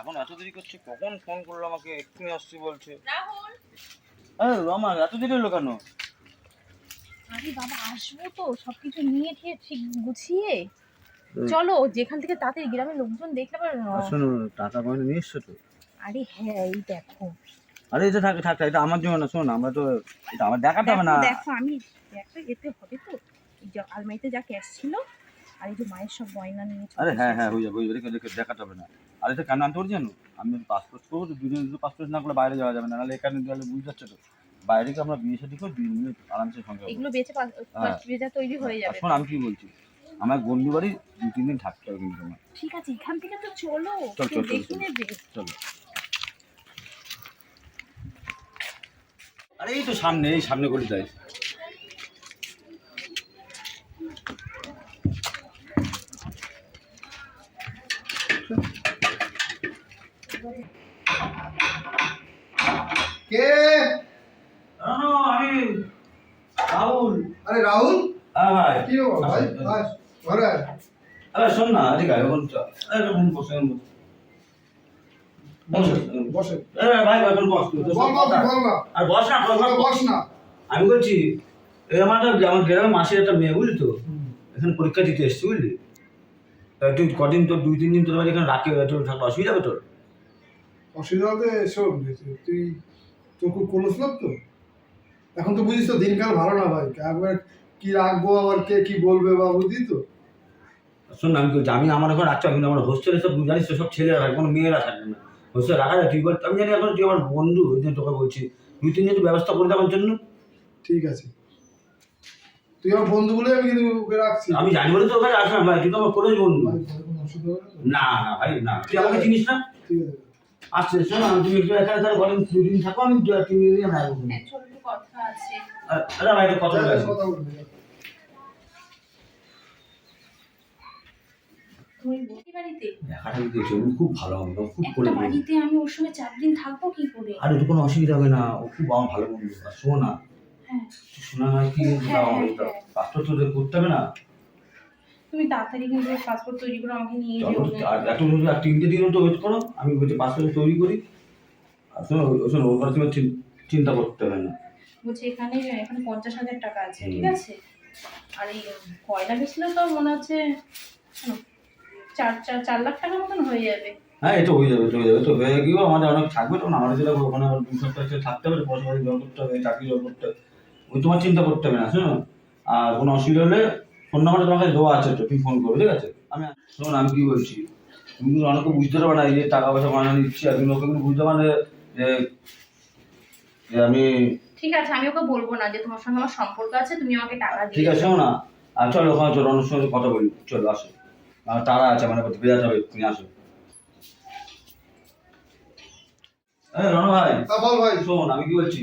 এখন এত দেরি করছে কখন ফোন করল আমাকে? এক্ষুনি আসছি বলছে। আরে রমা এত দেরি হলো কেন? আরে বাবা আসব তো সবকিছু নিয়ে ঠিয়ে ঠিক গুছিয়ে। চলো যেখান থেকে তাড়াতাড়ি গ্রামের লোকজন দেখলে আবার শোনো টাকা পয়সা নিয়ে এসছো তো? আরে হ্যাঁ এই দেখো। আরে এটা থাক থাক এটা আমার জন্য না শোন আমরা তো এটা আমার দেখাতে হবে না। দেখো দেখো আমি একটা এতে হবে তো। এই যে আলমারিতে যা ক্যাশ ছিল আর এই যে মায়ের সব গয়না নিয়ে আরে হ্যাঁ হ্যাঁ হয়ে যাবে হয়ে যাবে দেখে দেখে দেখাতে হবে না। আর এটা কেন আনতে পারছি জানো আমি পাসপোর্ট করব তো দুদিন দুটো পাসপোর্ট না করলে বাইরে যাওয়া যাবে না। নাহলে এখানে গেলে বুঝতে পারছ তো। বাইরে গিয়ে আমরা বিয়ে শাদী করে দুই মিনিট আরামসে সঙ্গে। এগুলো বেচে পাস- হ্যাঁ। তৈরি হয়ে যাবে। শোন আমি কি বলছি? আমার বন্ধু বাড়ি দু তিন দিন থাকতে হবে কিন্তু আমার ঠিক আছে এখান থেকে তো চলো। চল, চল, চল, আরে এই তো সামনে এই সামনে গলি যাই কে আমি রাহুল আরে রাহুল হ্যাঁ ভাই কি খবর ভাই আয়, ঘরে আয়। আরে শোন না ঠিক আছে এখন আরে বসে বস। আরে ভাই ভাই বস আর বস না বস না, আমি বলছি আমার আমার গ্রামের মাসির একটা মেয়ে বুঝলি তো? এখানে পরীক্ষা দিতে এসছি বুঝলি? তুই কদিন তোর দুই তিন দিন তোর বাড়ি এখানে রাখি তোর থাকলে অসুবিধা হবে তোর? অসুবিধা হতে শোন তুই তোর খুব কলসলাম তো। এখন তো বুঝিস তো দিনকাল ভালো না ভাই। একবার কি রাখব আবার কে কি বলবে বা বুঝলি তো? শোন না আমি বলছি আমি আমার এখন হবে কিন্তু আমার হোস্টেলে সব জানিস সব ছেলেরা থাকে কোনো মেয়েরা থাকে না। হোস্টেল রাখা যায় তুই বল আমি জানি এখন তুই আমার বন্ধু ওই জন্য তোকে বলছি। দুই তিন দিন একটু ব্যবস্থা করে দেওয়ার জন্য। ঠিক আছে। তুই আমার বন্ধু বলে আমি কিন্তু ওকে রাখছি। আমি জানি বলে তো ওখানে আসলাম ভাই তুই তো আমার কলেজ বন্ধু। কোনো অসুবিধা না না ভাই না। তুই আমাকে চিনিস না? ঠিক আছে। আচ্ছা শোন না তুমি একটু এখানে তাহলে কদিন দুই দিন থাকো আমি দু তিন দিন আমি আসব হ্যাঁ, কথা আছে। আরে ভাই তো কথা বলে কথা বলবি তুমি বসি বাড়িতে? দেখাটা যদি দেখছি খুব ভালো হবে খুব করে বাড়িতে আমি ওর সঙ্গে চার দিন থাকব কি করে? আর ওর কোনো অসুবিধা হবে না ও খুব আমার ভালো বন্ধু। আর শোনো না হ্যাঁ। শোনা হয় কি হ্যাঁ, হ্যাঁ, হ্যাঁ। পাসপোর্ট তো করতে হবে না। তুমি তাড়াতাড়ি কিন্তু পাসপোর্ট তৈরি করে আমাকে নিয়ে যেও। আর একটু আর তিনটে দিন তো ওয়েট করো। আমি বলছি পাসপোর্ট তৈরি করি। আর শোনো শোনো ওর কথা তুমি চিন্তা করতে হবে না। বলছি এখানে এখানে পঞ্চাশ হাজার টাকা আছে ঠিক আছে? আর এই কয়লা বেচলেও তো মনে হচ্ছে শোনো, চার চার চার লাখ টাকার মতন হয়ে যাবে। হ্যাঁ এটা হয়ে যাবে হয়ে যাবে। তো হয়ে গিয়েও আমাদের অনেক থাকবে তখন আমাদের যেটা ওখানে আবার দুই সপ্তাহ থাকতে হবে পাতি জোগাড় করতে হবে চাকরি জোগাড় করতে হবে। ওই তোমার চিন্তা করতে হবে না শোনো? আর কোনো অসুবিধা হলে ফোন নাম্বারটা তোমার কাছে দেওয়া আছে তো তুমি ফোন করবে ঠিক আছে? আমি শোনো আমি কি বলছি? তুমি কিন্তু অনেকে বুঝতে পারবে না এই যে টাকা পয়সা মানা নিচ্ছি আর তুমি ওকে কিন্তু বুঝতে পারবে যে আমি ঠিক আছে আমি ওকে বলব না যে তোমার সঙ্গে আমার সম্পর্ক আছে তুমি আমাকে টাকা ঠিক আছে শোনো না। আর চলো ওখানে চলো অন্য সঙ্গে কথা বলি। চলো আসো। তারা আছে মানে হবে তুমি আসো। রণ ভাই বল ভাই। শোন আমি কি বলছি?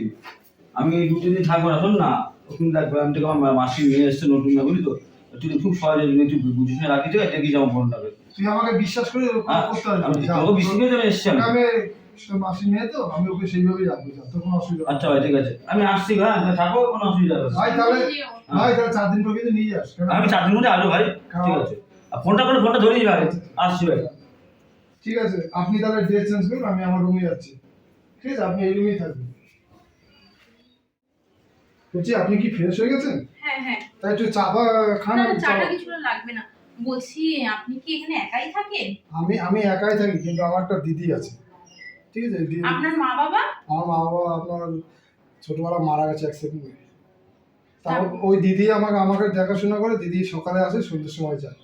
আমি দু তিন দিন থাকব না শোন না। ওখানে দেখব আমি থেকে আমার মাসি নিয়ে এসছে নতুন না বুঝলি তো? তুই খুব সহজে যদি তুই বুঝিস না রাখি দেবে দেখি যাব ফোনটাকে তুই আমাকে বিশ্বাস করে হ্যাঁ, করতে হবে আমি তোকে বিশ্বাস করে এসছি আমি। আমি মাসি মেয়ে তো আমি ওকে সেইভাবেই রাখব তোর কোনো অসুবিধা আচ্ছা ভাই ঠিক আছে। আমি আসছি হ্যাঁ থাকো কোনো অসুবিধা হবে ভাই তাহলে ভাই তাহলে চার দিন পর কিন্তু নিয়ে যাস আমি চার দিন মধ্যে আসব ভাই ঠিক আছে। আর ফোনটা করে ফোনটা ধরিস ভাই আসছি ভাই। ঠিক আছে আপনি তাহলে ড্রেস চেঞ্জ করুন আমি আমার রুমে যাচ্ছি। ঠিক আছে আপনি এই রুমেই থাকবেন। বলছি আপনি কি ফ্রেশ হয়ে গেছেন? হ্যাঁ হ্যাঁ। তাই একটু চা খান না চাটা কিছু লাগবে না। বলছি আপনি কি এখানে একাই থাকেন? আমি আমি একাই থাকি কিন্তু আমার একটা দিদি আছে। ঠিক আছে দিদি আপনার মা বাবা? আমার মা বাবা আপনার ছোটবেলা মারা গেছে অ্যাক্সিডেন্ট তাও ওই দিদি আমাকে আমাকে দেখাশোনা করে দিদি সকালে আসে সন্ধ্যের সময় যায়।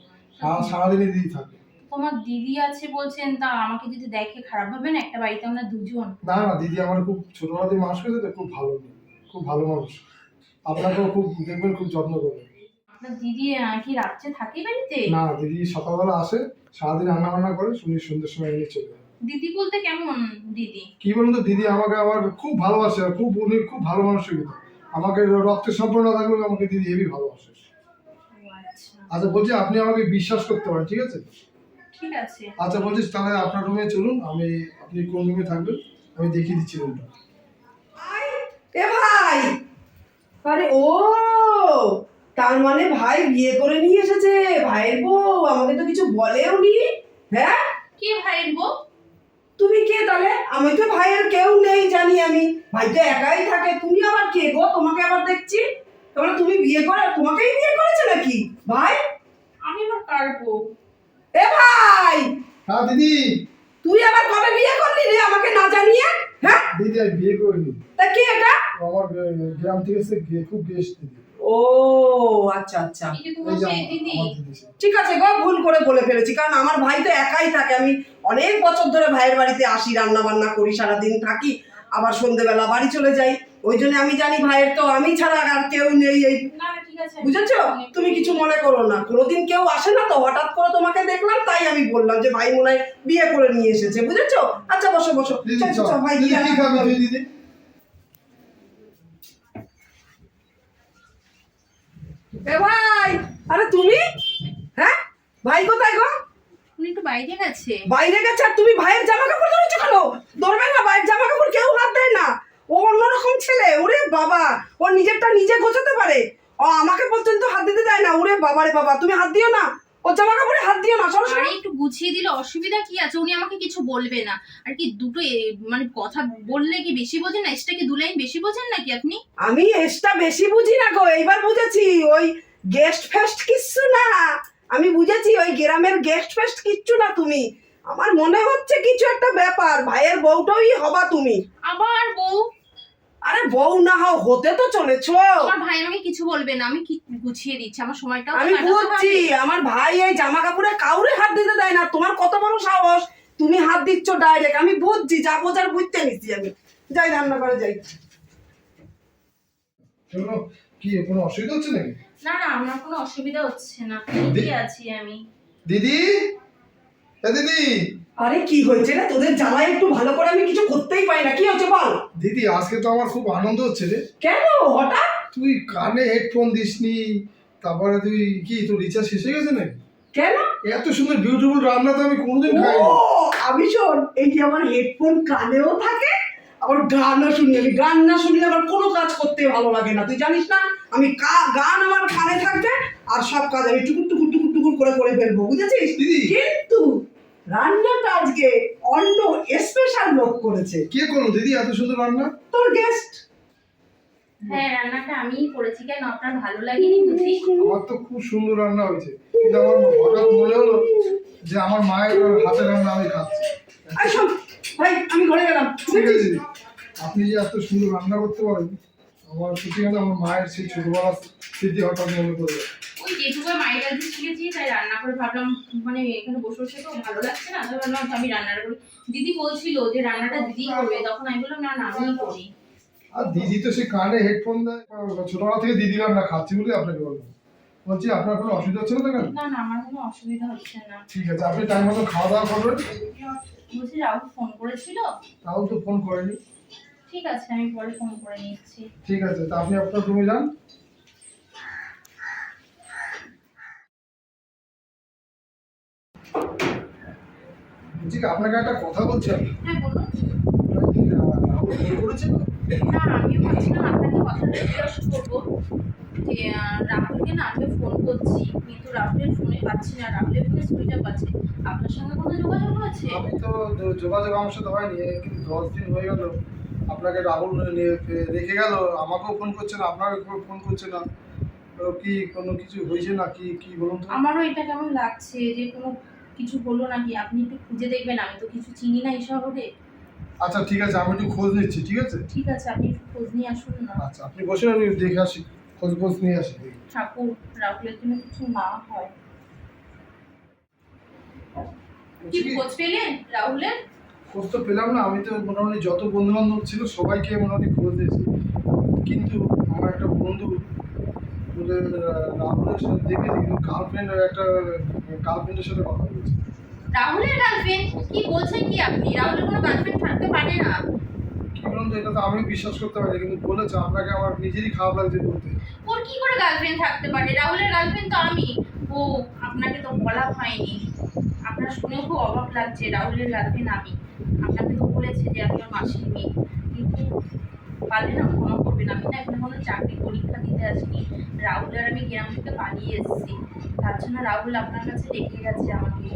সারাদিনই দিদি থাকে। তোমার দিদি আছে বলছেন তা আমাকে যদি দেখে খারাপ ভাবে না একটা বাড়িতে আমরা দুজন। না না দিদি আমার খুব ছোটবেলা থেকে মানুষ করেছে তো খুব ভালো খুব ভালো মানুষ। আপনাকেও খুব দেখবেন খুব যত্ন করবেন। আপনার দিদি কি রাত্রে থাকে বাড়িতে? না দিদি সকালবেলা আসে সারাদিন রান্না বান্না করে শুনি সন্ধ্যের সময় নিয়ে চলে যায়। দিদি বলতে কেমন দিদি? কি বলুন তো দিদি আমাকে আবার খুব ভালোবাসে খুব উনি খুব ভালো মানুষ আমাকে রক্তের সম্পর্ক না থাকলেও আমাকে দিদি হেবি ভালোবাসে। আচ্ছা বলছি আপনি আমাকে বিশ্বাস করতে পারেন ঠিক আছে? ঠিক আছে। আচ্ছা বলছি তাহলে আপনার রুমে চলুন আমি আপনি কোন রুমে থাকবেন? আমি দেখিয়ে দিচ্ছি রুমটা। এ ভাই! আরে ও! তার মানে ভাই বিয়ে করে নিয়ে এসেছে ভাইয়ের বউ আমাকে তো কিছু বলেও নি হ্যাঁ? কে ভাইয়ের বউ? তুমি কে তাহলে? আমি তো ভাইয়ের কেউ নেই জানি আমি। ভাই তো একাই থাকে তুমি আবার কে গো? তোমাকে আবার দেখছি? তাহলে তুমি বিয়ে করে তোমাকেই বিয়ে করেছে নাকি? ভাই? আমি আবার কারবো এ ভাই! হ্যাঁ দিদি। তুই আবার কবে বিয়ে করলি রে আমাকে না জানিয়ে? হ্যাঁ? দিদি আমি বিয়ে করিনি। তা কে এটা? আমার গ্রাম থেকে এসে গে- খুব গেস্ট দিদি। ও আচ্ছা আচ্ছা। সে। ঠিক আছে গো ভুল করে বলে ফেলেছি কারণ আমার ভাই তো একাই থাকে। আমি অনেক বছর ধরে ভাইয়ের বাড়িতে আসি রান্না বান্না করি সারাদিন থাকি আবার সন্ধেবেলা বাড়ি চলে যাই। ওই জন্য আমি জানি ভাইয়ের তো আমি ছাড়া আর কেউ নেই। এই না না, ঠিক আছে। বুঝেছ? তুমি কিছু মনে করো না। কোনোদিন কেউ আসে না তো? হঠাৎ করে তোমাকে দেখলাম তাই আমি বললাম যে ভাই মনে হয় বিয়ে করে নিয়ে এসেছে বুঝেছ? আচ্ছা বসো বসো। ভাই এ ভাই আরে তুমি? হ্যাঁ? ভাই কোথায় গো? উনি একটু বাইরে গেছে। বাইরে গেছে আর তুমি ভাইয়ের জামা কাপড় ধরেছো কেন? ধরবে না ভাইয়ের জামা কাপড় অন্যরকম ছেলে ওরে বাবা। ও নিজেরটা নিজে গোছাতে পারে। ও আমাকে পর্যন্ত হাত দিতে দেয় না ওরে বাবা রে বাবা তুমি হাত দিও না। ও জামা কাপড়ে হাত দিও না সরো। আরে একটু গুছিয়ে দিলে অসুবিধা কি আছে? উনি আমাকে কিছু বলবে না। আর কি দুটো মানে কথা বললে কি বেশি বোঝেন না? এসটা কি দু লাইন বেশি বোঝেন নাকি আপনি? আমি এসটা বেশি বুঝি না গো এইবার বুঝেছি। ওই গেস্ট ফেস্ট কিচ্ছু না। আমি বুঝেছি ওই গ্রামের গেস্ট ফেস্ট কিচ্ছু না তুমি। আমার মনে হচ্ছে কিছু একটা ব্যাপার ভাইয়ের বউটাই হবা তুমি। আবার বউ আরে বউ না হও হতে তো চলেছো। আমার ভাই আমাকে কিছু বলবে না আমি কি গুছিয়ে দিচ্ছি আমার সময়টাও তো আমি বুঝছি আমার ভাই এই জামা কাপড়ে কাউরে হাত দিতে দেয় না তোমার কত বড় সাহস? তুমি হাত দিচ্ছ ডাইরেক্ট আমি বুঝছি যা বোঝার বুঝতে নিচ্ছি আমি। যাই রান্না করে যাই। কোনো কি কোনো অসুবিধা হচ্ছে নাকি? না না আমার কোনো অসুবিধা হচ্ছে না ঠিকই আছি আমি। দিদি? এ দিদি? আরে কি হয়েছে রে তোদের জ্বালায় একটু ভালো করে আমি কিছু করতেই পারি না কি হচ্ছে বল? দিদি আজকে তো আমার খুব আনন্দ হচ্ছে রে। কেন? হঠাৎ? তুই কানে হেডফোন দিসনি তারপরে তুই কি তোর রিচার্জ শেষ হয়ে গেছে নাকি? কেন? এত সুন্দর বিউটিফুল রান্না তো আমি কোনোদিন খাইনি। আমি শোন এই যে আমার হেডফোন কানেও থাকে আবার গানও শুনি আমি। গান না শুনলে আমার কোনো কাজ করতে ভালো লাগে না। তুই জানিস না আমি গান আমার কানে থাকবে আর সব কাজ আমি টুকুর টুকুর টুকুর টুকুর করে করে ফেলব বুঝেছিস? দিদি কিন্তু রান্নাটা আজকে অন্য স্পেশাল লোক করেছে। কে করল? দিদি এত সুন্দর রান্না? তোর গেস্ট হ্যাঁ রান্নাটা আমিই করেছি কেন আপনার ভালো লাগেনি বুঝি? আমার তো খুব সুন্দর রান্না হয়েছে। কিন্তু আমার হঠাৎ মনে হলো যে আমার মায়ের হাতের রান্না আমি খাচ্ছি। আই শোন ভাই আমি ঘরে গেলাম। ঠিক আছে দিদি। আপনি যে এত সুন্দর রান্না করতে পারেন আমার সত্যি আমার মায়ের সেই ছোটবেলার স্মৃতি হঠাৎ মনে পড়ে যায়। ওই যেটুকু মায়ের কাছে শিখেছি তাই রান্না করে ভাবলাম মানে এখানে বসে বসে তো ভালো লাগছে না তাই ভাবলাম আমি রান্নাটা করি। দিদি বলছিল যে রান্নাটা দিদি করবে তখন আমি বললাম না না আমিই করি। আর দিদি তো সে কানে হেডফোন দেয় ছোটবেলা থেকে দিদি রান্না খাচ্ছি বলে আপনাকে বলব বলছি আপনার কোনো অসুবিধা হচ্ছে না তো না না আমার কোনো অসুবিধা হচ্ছে না। ঠিক আছে আপনি টাইম মতো খাওয়া দাওয়া করবেন। বলছি রাহুল ফোন করেছিল? তাও তো ফোন করেনি। ঠিক আছে আমি পরে ফোন করে নিচ্ছি। ঠিক আছে তা আপনি আপনার রুমে যান। বলছি আপনাকে একটা কথা বলছি আমি। হ্যাঁ বলুন। রাহুল না আমিও ভাবছিলাম আপনাকে কথাটা জিজ্ঞাসা করব যে আহ, রাহুলকে না আমিও ফোন করছি। কিন্তু রাহুলের ফোনে পাচ্ছি না রাহুলের ফোনে সুইচ অফ আছে। আপনার সঙ্গে কোনো যোগাযোগ আছে? আমি তো যোগাযোগ আমার সাথে হয়নি কিন্তু দশ দিন হয়ে গেল। আপনাকে রাহুল রেখে গেল আমাকেও ফোন করছে না আপনাকে ফোন করছে না। তো কি কোনো কিছু হয়েছে না? কি কি বলুন তো? আমারও এটা কেমন লাগছে যে কোনো কিছু হলো নাকি? আপনি একটু খুঁজে দেখবেন আমি তো কিছু চিনি না এই শহরে। আচ্ছা ঠিক আছে আমি একটু খোঁজ নিচ্ছি ঠিক আছে? ঠিক আছে আপনি একটু খোঁজ নিয়ে আসুন না। আচ্ছা আপনি বসে আমি দেখে আসি খোঁজ খোঁজ নিয়ে আসি ঠাকুর রাহুলের জন্য কিছু না হয়। কি খোঁজ পেলেন রাহুলের? খোঁজ তো পেলাম না আমি তো মোটামুটি যত বন্ধু বান্ধব ছিল সবাইকে মোটামুটি খোঁজ দিয়েছি। কিন্তু আমার একটা বন্ধু রাহুলের সাথে দেখেছি কিন্তু গার্লফ্রেন্ড একটা গার্লফ্রেন্ডের সাথে কথা বলছে। রাহুলের গার্লফ্রেন্ড কি বলছেন কি আপনি? রাহুলের কোনো গার্লফ্রেন্ড থাকতে পারে না। কি বলুন তো এটা তো আমি বিশ্বাস করতে পারি কিন্তু বলেছে আপনাকে আমার নিজেরই খারাপ লাগছে বলতে। ওর কি করে গার্লফ্রেন্ড থাকতে পারে? রাহুলের গার্লফ্রেন্ড তো আমি। ও আপনাকে তো বলা হয়নি। আপনার শুনে খুব অবাক লাগছে রাহুলের গার্লফ্রেন্ড আমি। আপনাকে তো বলেছে যে আমি ওর মাসির মেয়ে। কিন্তু পারলে না ক্ষমা করবেন। আমি না এখানে কোনো চাকরি পরীক্ষা দিতে আসিনি। রাহুল আর আমি গ্রাম থেকে পালিয়ে এসেছি। তার জন্য রাহুল আপনার কাছে রেখে গেছে আমাকে।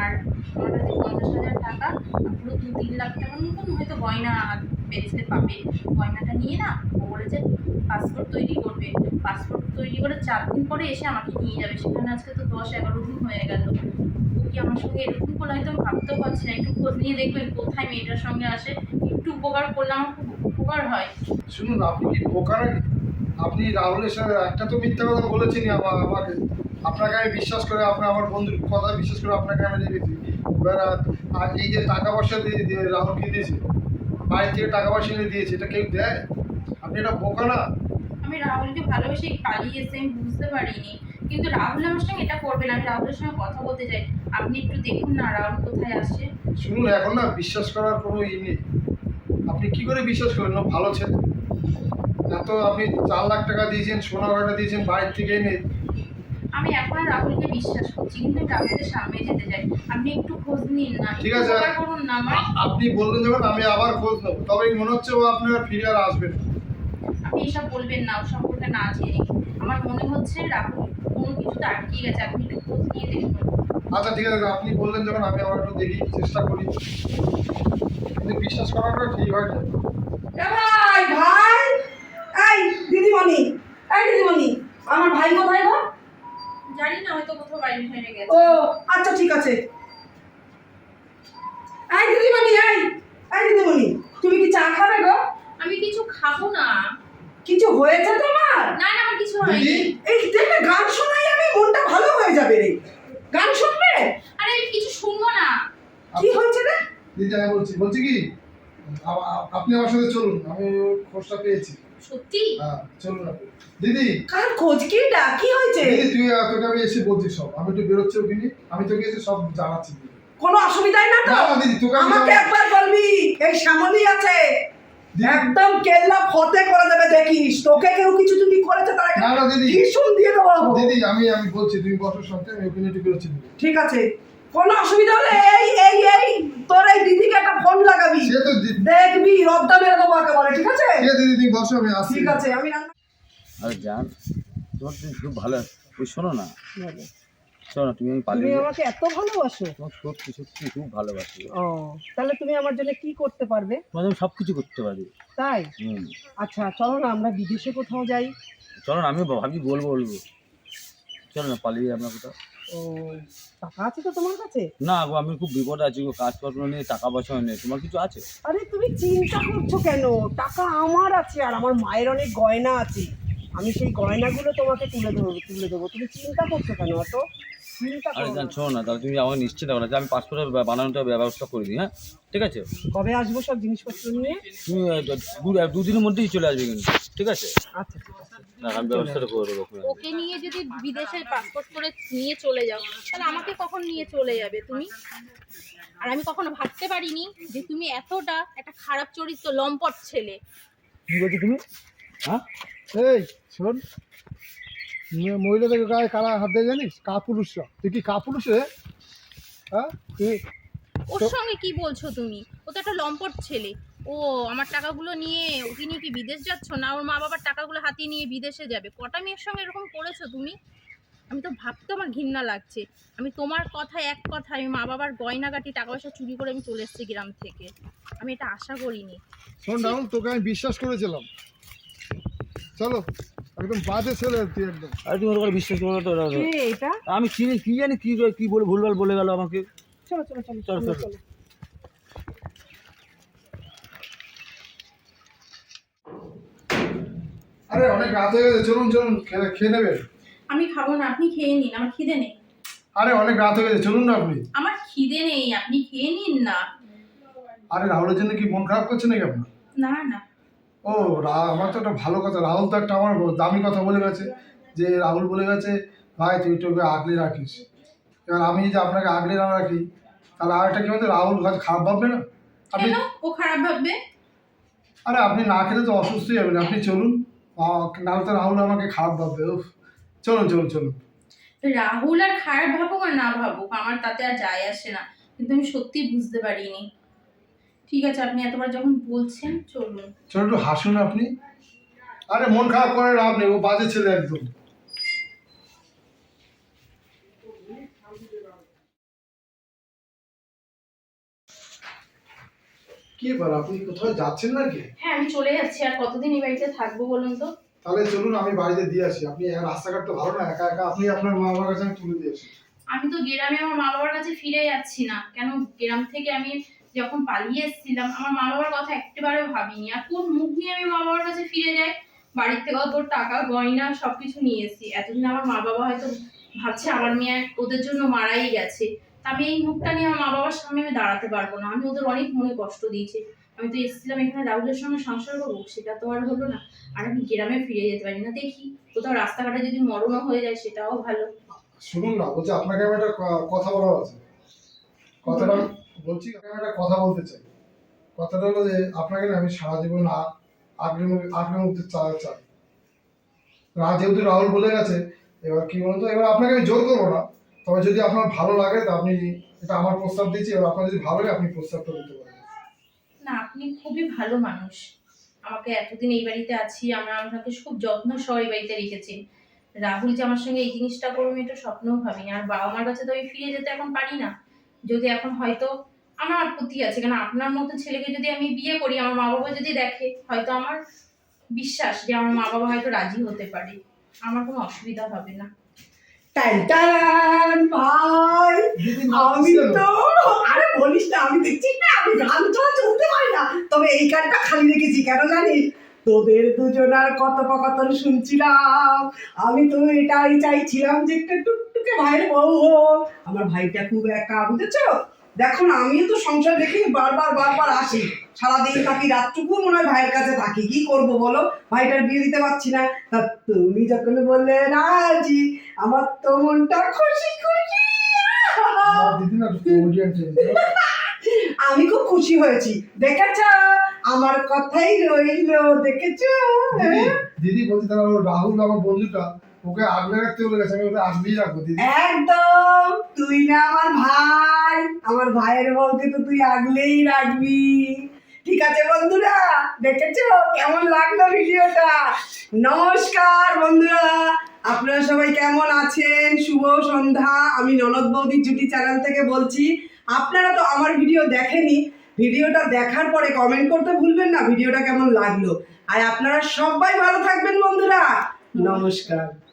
আর আমার কাছে পঞ্চাশ হাজার টাকা পুরো দু তিন লাখ টাকার মতন হয়তো গয়না বেচতে পাবে। গয়নাটা নিয়ে না, ও বলেছে পাসপোর্ট তৈরি করবে। পাসপোর্ট তৈরি করে চার দিন পরে এসে আমাকে নিয়ে যাবে। সেখানে আজকে তো দশ এগারো দিন হয়ে গেল। কি আমার সঙ্গে এরকম করলে? হয়তো আমি ভাবতেও পারছি না। একটু খোঁজ নিয়ে দেখবেন কোথায় মেয়েটার সঙ্গে আসে। একটু উপকার করলে আমার খুব উপকার হয়। শুনুন, আপনি কি আপনি রাহুলের সাথে একটা তো মিথ্যা কথা বলেছেনই আমার আমাকে আপনাকে আমি বিশ্বাস করে আপনি আমার বন্ধুর কথা বিশ্বাস করে আপনাকে আমি রেখেছি এবার আর এই যে টাকা পয়সা দিয়ে দিয়ে রাহুলকে দিয়েছে? বাড়ি থেকে টাকা পয়সা এনে দিয়েছে এটা কেউ দেয়? আপনি এটা বোকা না? আমি রাহুলকে ভালোবেসে পালিয়ে এসে আমি বুঝতে পারিনি। কিন্তু রাহুল আমার সঙ্গে এটা করবে না আমি রাহুলের সঙ্গে কথা বলতে চাই। আপনি একটু দেখুন না রাহুল কোথায় আসছে। শুনুন এখন না বিশ্বাস করার কোনো ই নেই। আপনি কি করে বিশ্বাস করেন? ভালো ছেলে। এত আপনি চার লাখ টাকা দিয়েছেন সোনা গয়না দিয়েছেন বাইরে থেকে এনে। আমি এখন রাহুলকে বিশ্বাস করছি কিন্তু রাহুলের সামনে যেতে চাই। আপনি একটু খোঁজ নিন না ঠিক আছে। করুন না আমার আপনি বললেন যখন আমি আবার খোঁজ নেব। তবে মনে হচ্ছে ও আপনার ফিরে আর আসবে না। আপনি এসব বলবেন না ও সম্পর্কে না জেনে। আমার মনে হচ্ছে রাহুল কোনো কিছুতে আটকে গেছে আপনি একটু খোঁজ নিয়ে দেখুন। আচ্ছা ঠিক আছে আপনি বললেন যখন আমি আবার একটু দেখি চেষ্টা করি। কিন্তু বিশ্বাস করাটা ঠিক হয় না। এই দিদিমণি এই দিদিমণি আমার ভাই কোথায় গো? জানি না হয়তো কোথাও বাইরে ফেলে গেছে। ও আচ্ছা ঠিক আছে। এই দিদিমণি এই এই দিদিমণি তুমি কি চা খাবে গো? আমি কিছু খাব না। কিছু হয়েছে তোমার? না না আমার কিছু হয়নি। এই দেখবে গান শোনাই আমি মনটা ভালো হয়ে যাবে রে। গান শুনবে? আরে আমি কিছু শুনব না। কি হয়েছে রে? দিদি আমি বলছি বলছি কি আপনি আমার সাথে চলুন আমি খোঁজটা পেয়েছি। সত্যি? হ্যাঁ চলুন আপনি দিদি। কার খোঁজ কি ডা কি হয়েছে। দিদি তুই তোকে আমি এসে বলছি সব। আমি একটু বেরোচ্ছি ওখানে। আমি তোকে এসে সব জানাচ্ছি। কোনো অসুবিধাই না তো? না না দিদি তোকে আমাকে। একবার বলবি এই শ্যামলি আছে। একদম কেল্লা ফতে করে দেবে দেখিস। তোকে কেউ কিছু যদি করেছে তারা না না দিদি। ভীষণ দিয়ে দেবো। দিদি আমি আমি বলছি তুমি বসো সাথে আমি ওখানে একটু বেরোচ্ছি। ঠিক আছে। কোনো অসুবিধা হলে এই এই এই তোর এই দিদিকে একটা ফোন লাগাবি। সে তো দেখবি রদ্দা মেরে দেবো একেবারে ঠিক আছে? ঠিক আছে দিদি তুমি বসো আমি আসছি। ঠিক আছে আমি রান্না আরে জান তোমার তুমি খুব ভালো ওই শোনো না। শোনো তুমি আমি তুমি পালিয়ে যাই। আমাকে এত ভালোবাসো। তোমার সত্যি সত্যি খুব ভালোবাসি। ও তাহলে তুমি আমার জন্য কি করতে পারবে? তোমার আমি সব কিছু করতে পারি। তাই? হুম। আচ্ছা চলো না আমরা বিদেশে কোথাও যাই। চলো না আমি ভাবি বলব বলব। চলো না পালিয়ে আমরা কোথাও। ও টাকা আছে তো তোমার কাছে? না গো আমি খুব বিপদ আছি গো নেই টাকা পয়সা নেই। তোমার কিছু আছে? আরে তুমি চিন্তা করছ কেন? টাকা আমার আছে আর আমার মায়ের অনেক গয়না আছে। আমি সেই গয়নাগুলো তোমাকে তুলে দেবো তুলে দেবো। তুমি চিন্তা করছ কেন অত? চিন্তা আরে জান শোনো না তাহলে তুমি আমাকে নিশ্চিত যে আমি পাসপোর্টের বানানোটা ব্যবস্থা করে দিই হ্যাঁ? ঠিক আছে? কবে আসব সব জিনিসপত্র নিয়ে? তুমি দুদিনের মধ্যেই চলে আসবে কিন্তু। ঠিক আছে? আচ্ছা ঠিক আছে। না আমি ব্যবস্থাটা করে দেবো ওকে নিয়ে যদি বিদেশে পাসপোর্ট করে নিয়ে চলে যাও তাহলে আমাকে কখন নিয়ে চলে যাবে তুমি? আর আমি কখনো ভাবতে পারিনি যে তুমি এতটা একটা খারাপ চরিত্র লম্পট ছেলে। কি বলছো তুমি? হ্যাঁ? এই শোন মহিলাদের গায়ে কারা হাত দেয় জানিস? কাপুরুষরা তুই কি কাপুরুষ রে? হ্যাঁ? তুই ওর সঙ্গে কি বলছো তুমি? ও তো একটা লম্পট ছেলে। ও আমার টাকাগুলো নিয়ে ওকে নিয়ে কি বিদেশ যাচ্ছ? না ওর মা বাবার টাকাগুলো হাতিয়ে নিয়ে বিদেশে যাবে। কটা মেয়ের সঙ্গে এরকম করেছ তুমি? আমি তো ভাবতে আমার ঘৃণা লাগছে। আমি তোমার কথা এক কথা আমি মা বাবার গয়নাগাটি টাকা পয়সা চুরি করে আমি চলে এসেছি গ্রাম থেকে। আমি এটা আশা করিনি। শোন রাহুল তোকে আমি বিশ্বাস করেছিলাম। চলো একদম বাজে ছেলে তুই একদম। আরে তুমি ওর উপর বিশ্বাস করো তো এটা? আমি চিনি কি জানি কি কি বলে ভুলভাল বলে গেল আমাকে। চলো চলো চলো চলো, চলো চলো। চলো আরে অনেক রাত হয়ে গেছে চলুন চলুন খেয়ে খেয়ে নেবে? আমি খাব না আপনি খেয়ে নিন আমার খিদে নেই। আরে অনেক রাত হয়ে গেছে চলুন না আপনি। আমার খিদে নেই আপনি খেয়ে নিন না। আরে রাহুলের জন্য কি মন খারাপ করছে নাকি আপনার? না না। ও রা- আমার তো একটা ভালো কথা রাহুল তো একটা আমার দামি কথা বলে গেছে যে রাহুল বলে গেছে ভাই তুই তোকে আগলে রাখিস। এবার আমি যদি আপনাকে আগলে না রাখি তাহলে আর একটা কি বলতে রাহুল হয়তো খারাপ ভাববে না? আপনি ও খারাপ ভাববে? আরে আপনি না খেলে তো অসুস্থই হবেন আপনি চলুন। নাহলে তো রাহুল আমাকে খারাপ ভাববে উফ। চলুন চলুন চলুন। রাহুল আর খারাপ ভাবুক আর না ভাবুক আমার তাতে আর যায় আসে না। কিন্তু আমি সত্যি বুঝতে পারিনি। ঠিক আছে আপনি এতবার যখন বলছেন চলুন। চলুন একটু হাসুন আপনি। আরে মন খারাপ করে লাভ নেই ও বাজে ছেলে একদম। কি এবার আপনি কোথাও যাচ্ছেন নাকি? হ্যাঁ আমি চলে যাচ্ছি। আর কতদিন এই বাড়িতে থাকব বলুন তো? তাহলে চলুন আমি বাড়িতে দিয়ে আসি। আপনি রাস্তাঘাট তো ভালো না একা একা আপনি আপনার মা বাবার কাছে আমি তুলে দিয়ে আসি। আমি তো গ্রামে আমার মা বাবার কাছে ফিরে যাচ্ছি না। কেন? গ্রাম থেকে আমি যখন পালিয়ে এসেছিলাম আমার মা বাবার কথা একবারেও ভাবিনি। আর কোন মুখ নিয়ে আমি মা বাবার কাছে ফিরে যাই? বাড়ির থেকে তোর টাকা গয়না সবকিছু নিয়ে এসেছি। এতদিন আমার মা বাবা হয়তো ভাবছে আমার মেয়ে ওদের জন্য মারাই গেছে। আমি এই মুখটা নিয়ে আমার মা বাবার সামনে আমি দাঁড়াতে পারব না। আমি ওদের অনেক মনে কষ্ট দিয়েছি। আমি তো এসেছিলাম এখানে রাহুলের সঙ্গে সংসার করব সেটা তো আর হলো না। আর আমি গ্রামে ফিরে যেতে পারি না। দেখি কোথাও রাস্তাঘাটে যদি মরণও হয়ে যায় সেটাও ভালো। শুনুন না বলছি আপনাকে আমি একটা কথা বলার আছে। কথাটা বলছি আমি একটা কথা বলতে চাই। কথাটা হলো যে আপনাকে না আমি সারা জীবন আগলে আগলে মুক্তি চাই চাই যেহেতু রাহুল বলে গেছে এবার কি বলতো? এবার আপনাকে আমি জোর করব না। তবে যদি আপনার ভালো লাগে, তা আপনি এটা আমার প্রস্তাব দিচ্ছি, এবার আপনার যদি ভালো লাগে, আপনি প্রস্তাবটা দিতে পারেন। না, আপনি খুবই ভালো মানুষ। আমাকে এতদিন এই বাড়িতে আছি, আমরা আপনাকে খুব যত্ন সহ এই বাড়িতে রেখেছেন রাহুল যে আমার সঙ্গে এই জিনিসটা আমি এটা স্বপ্নও ভাবিনি। আর বাবা মার কাছে তো আমি ফিরে যেতে এখন পারি না। যদি এখন হয়তো আমার আপত্তি আছে, কেন আপনার মতো ছেলেকে যদি আমি বিয়ে করি, আমার মা বাবা যদি দেখে, হয়তো আমার বিশ্বাস যে আমার মা বাবা হয়তো রাজি হতে পারে। আমার কোনো অসুবিধা হবে না। টান টান ভাই আমি? তো আরে বলিস না আমি দেখছি না আমি গান চলা চলতে পারি না তবে এই গানটা খালি রেখেছি কেন জানিস তোদের দুজনার কথোপকথন শুনছিলাম আমি তো এটাই চাইছিলাম যে একটা টুকটুকে ভাইয়ের বউ। আমার ভাইটা খুব একা বুঝেছ দেখো না, আমিও তো সংসার দেখে বারবার বারবার আসি। সারাদিন থাকি, রাতটুকু মনে হয় ভাইয়ের কাছে থাকি। কি করব বলো? ভাইটার বিয়ে দিতে পারছি না। তা তুমি যখন বললে, রাজি, আমার তো মনটা খুশি খুশি। আমি খুব খুশি হয়েছি। দেখেছ? আমার কথাই রইল, দেখেছ? দিদি বলছি রাহুল আমার বন্ধুটা ওকে আগলে রাখতে বলে গেছে, আমি ওটা আগলেই রাখব, দিদি। একদম। তুই না আমার ভাই। আমার ভাইয়ের বউকে তো তুই আগলেই রাখবি। ঠিক আছে বন্ধুরা, দেখেছ? কেমন লাগল ভিডিওটা? নমস্কার বন্ধুরা। আপনারা সবাই কেমন আছেন? শুভ সন্ধ্যা। আমি ননদ বৌদি জুটি চ্যানেল থেকে বলছি, আপনারা তো আমার ভিডিও দেখেনি। ভিডিওটা দেখার পরে কমেন্ট করতে ভুলবেন না, ভিডিওটা কেমন লাগল। আর আপনারা সবাই ভালো থাকবেন বন্ধুরা। নমস্কার।